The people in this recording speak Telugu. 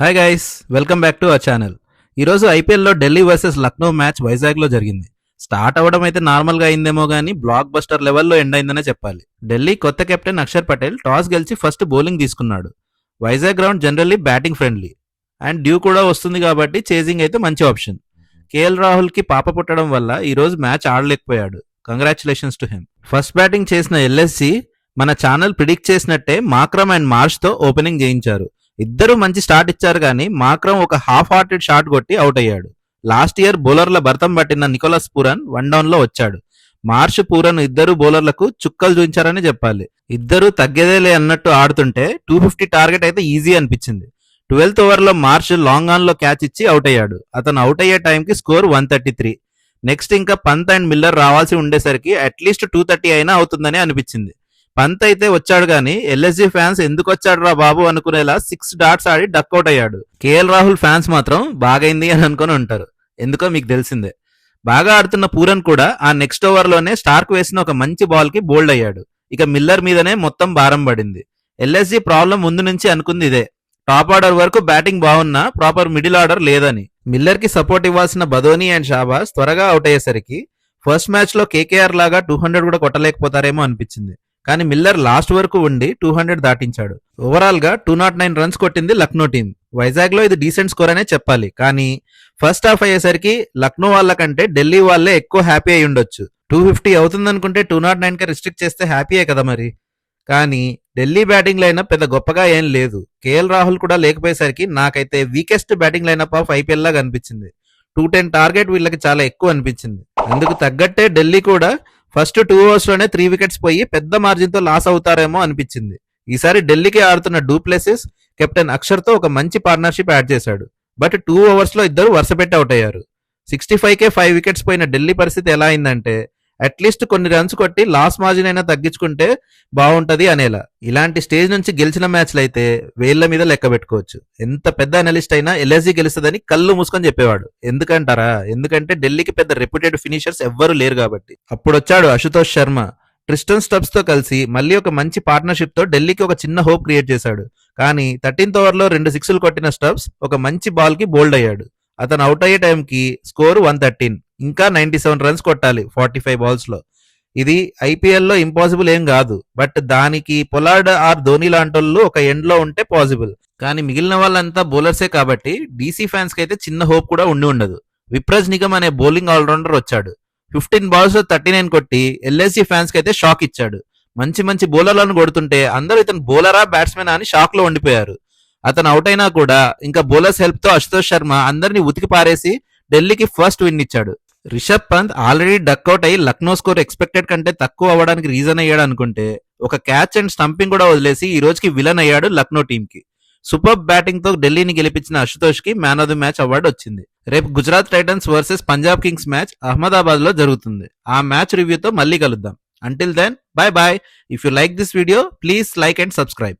Hi guys welcome back to our channel ఈరోజు ఐపీఎల్లో ఢిల్లీ వర్సెస్ లక్నో మ్యాచ్ వైజాగ్లో జరిగింది. స్టార్ట్ అవ్వడం అయితే నార్మల్గా అయిందేమో కానీ బ్లాక్ బస్టర్ లెవెల్లో ఎండ్ అయిందనే చెప్పాలి. ఢిల్లీ కొత్త కెప్టెన్ అక్షర్ పటేల్ టాస్ గెలిచి ఫస్ట్ బౌలింగ్ తీసుకున్నాడు. Vizag ground generally batting friendly and dew కూడా వస్తుంది కాబట్టి చేజింగ్ అయితే మంచి ఆప్షన్ కేఎల్ రాహుల్కి పాప పుట్టడం వల్ల ఈరోజు match ఆడలేకపోయాడు. Congratulations to him first batting చేసిన ఎల్ఎస్సి మన ఛానల్ ప్రిడిక్ట్ చేసినట్టే మాక్రమ్ అండ్ మార్చ్తో ఓపెనింగ్ చేయించారు. ఇద్దరు మంచి స్టార్ట్ ఇచ్చారు కానీ మాక్రం ఒక హాఫ్ హార్టెడ్ షాట్ కొట్టి అవుట్ అయ్యాడు. లాస్ట్ ఇయర్ బౌలర్ల భర్తం పట్టిన నికోలస్ పూరన్ వన్ డౌన్లో వచ్చాడు. మార్ష్ పూరన్ ఇద్దరు బౌలర్లకు చుక్కలు చూపించారని చెప్పాలి. ఇద్దరు తగ్గేదేలే అన్నట్టు ఆడుతుంటే టూ ఫిఫ్టీ టార్గెట్ అయితే ఈజీ అనిపించింది. ట్వెల్త్ ఓవర్లో మార్ష్ లాంగ్ ఆన్లో క్యాచ్ ఇచ్చి అవుట్ అయ్యాడు. అతను అవుట్ అయ్యే టైంకి score one thirty three next ఇంకా పంత్ అండ్ మిల్లర్ రావాల్సి ఉండేసరికి అట్లీస్ట్ టూ థర్టీ అయినా అవుతుందని అనిపించింది. పంత్ అయితే వచ్చాడు కానీ ఎల్ఎస్జి ఫ్యాన్స్ ఎందుకు వచ్చాడు రా బాబు అనుకునేలా సిక్స్ డాట్స్ ఆడి డక్అవుట్ అయ్యాడు. కేఎల్ రాహుల్ ఫ్యాన్స్ మాత్రం బాగైంది అని అనుకుని ఉంటారు. ఎందుకో మీకు తెలిసిందే. బాగా ఆడుతున్న పూరన్ కూడా ఆ నెక్స్ట్ ఓవర్లోనే స్టార్క్ వేసిన ఒక మంచి బాల్కి బోల్డ్ అయ్యాడు. ఇక మిల్లర్ మీదనే మొత్తం భారం పడింది. ఎల్ఎస్జి ప్రాబ్లం ముందు నుంచి అనుకుంది ఇదే. టాప్ ఆర్డర్ వరకు బ్యాటింగ్ బాగున్నా ప్రాపర్ మిడిల్ ఆర్డర్ లేదని. మిల్లర్కి సపోర్ట్ ఇవ్వాల్సిన బదోని అండ్ షాబాస్ త్వరగా అవుట్ అయ్యేసరికి ఫస్ట్ మ్యాచ్లో కేకేఆర్ లాగా టూ హండ్రెడ్ కూడా కొట్టలేకపోతారేమో అనిపించింది. కానీ మిల్లర్ లాస్ట్ వరకు ఉండి టూ హండ్రెడ్ దాటించాడు. ఓవరాల్గా టూ నాట్ నైన్ రన్స్ కొట్టింది లక్నో టీం వైజాగ్లో ఇది డీసెంట్ స్కోర్ అనే చెప్పాలి. కానీ ఫస్ట్ హాఫ్ అయ్యేసరికి లక్నో వాళ్ళ కంటే ఢిల్లీ వాళ్ళే ఎక్కువ హ్యాపీ అయి ఉండొచ్చు. టూ ఫిఫ్టీ అవుతుందనుకుంటే టూ నాట్ నైన్కి రిస్ట్రిక్ట్ చేస్తే హ్యాపీయే కదా మరి. కానీ ఢిల్లీ బ్యాటింగ్ లైనప్ పెద్ద గొప్పగా ఏం లేదు. కేఎల్ రాహుల్ కూడా లేకపోయేసరికి నాకైతే weakest batting lineup of IPL లాగా అనిపించింది. టూ టెన్ టార్గెట్ వీళ్ళకి చాలా ఎక్కువ అనిపించింది. అందుకు తగ్గట్టే ఢిల్లీ కూడా ఫస్ట్ టూ ఓవర్స్లోనే త్రీ వికెట్స్ పోయి పెద్ద మార్జిన్తో లాస్ అవుతారేమో అనిపించింది. ఈసారి ఢిల్లీకి ఆడుతున్న డూప్లెసెస్ కెప్టెన్ అక్షర్తో ఒక మంచి పార్ట్నర్షిప్ యాడ్ చేశాడు. బట్ టూ ఓవర్స్లో ఇద్దరు వరుసపెట్టి అవుట్ అయ్యారు. సిక్స్టీ ఫైవ్ కే ఫైవ్ వికెట్స్ పోయిన ఢిల్లీ పరిస్థితి ఎలా అయిందంటే అట్లీస్ట్ కొన్ని రన్స్ కొట్టి లాస్ మార్జిన్ అయినా తగ్గించుకుంటే బాగుంటది అనేలా. ఇలాంటి స్టేజ్ నుంచి గెలిచిన మ్యాచ్లు అయితే వేళ్ళ మీద లెక్క పెట్టుకోవచ్చు. ఎంత పెద్ద అనలిస్ట్ అయినా ఎల్ఎస్జీ గెలుస్తుందని కళ్ళు మూసుకొని చెప్పేవాడు. ఎందుకంటారా? ఎందుకంటే ఢిల్లీకి పెద్ద రెప్యూటెడ్ ఫినిషర్స్ ఎవ్వరూ లేరు కాబట్టి. అప్పుడు వచ్చాడు అశుతోష్ శర్మ. ట్రిస్టన్ స్టబ్స్తో కలిసి మళ్ళీ ఒక మంచి పార్ట్నర్షిప్తో ఢిల్లీకి ఒక చిన్న హోప్ క్రియేట్ చేశాడు. కానీ థర్టీన్త్ ఓవర్లో రెండు సిక్స్లు కొట్టిన స్టబ్స్ ఒక మంచి బాల్కి బోల్డ్ అయ్యాడు. అతను అవుట్ అయ్యే టైంకి స్కోర్ వన్ థర్టీన్ ఇంకా నైన్టీ సెవెన్ రన్స్ కొట్టాలి ఫార్టీ ఫైవ్ బాల్స్లో. ఇది ఐపీఎల్లో ఇంపాసిబుల్ ఏం కాదు. బట్ దానికి పొలార్డ్ ఆర్ ధోని లాంటోళ్ళు ఒక ఎండ్లో ఉంటే పాసిబుల్ కానీ మిగిలిన వాళ్ళంతా బౌలర్సే కాబట్టి డీసీ ఫ్యాన్స్కి అయితే చిన్న హోప్ కూడా ఉండి ఉండదు. విప్రజ్ నిగమ్ అనే బౌలింగ్ ఆల్రౌండర్ వచ్చాడు. ఫిఫ్టీన్ బాల్స్ థర్టీ నైన్ కొట్టి ఎల్ఎస్సీ ఫ్యాన్స్కి అయితే షాక్ ఇచ్చాడు. మంచి మంచి బౌలర్లను కొడుతుంటే అందరూ ఇతను బౌలరా బ్యాట్స్మెన్ అని షాక్లో ఉండిపోయారు. అతను అవుట్ అయినా కూడా ఇంకా బౌలర్స్ హెల్ప్తో అశుతోష్ శర్మ అందరినీ ఉతికి పారేసి ఢిల్లీకి ఫస్ట్ విన్ ఇచ్చాడు. రిషబ్ పంత్ ఆల్రెడీ డక్అవుట్ అయ్యి లక్నో స్కోర్ ఎక్స్పెక్టెడ్ కంటే తక్కువ అవ్వడానికి రీజన్ అయ్యాడు అనుకుంటే ఒక క్యాచ్ అండ్ స్టంపింగ్ కూడా వదిలేసి ఈ రోజుకి విలన్ అయ్యాడు లక్నో టీం కి. సూపర్ బ్యాటింగ్తో ఢిల్లీని గెలిపించిన అశుతోష్కి man of the match award వచ్చింది. రేపు Gujarat titans versus Punjab kings match అహ్మదాబాద్లో జరుగుతుంది. ఆ మ్యాచ్ రివ్యూతో మళ్ళీ కలుద్దాం. Until then bye bye if you like this video please like and subscribe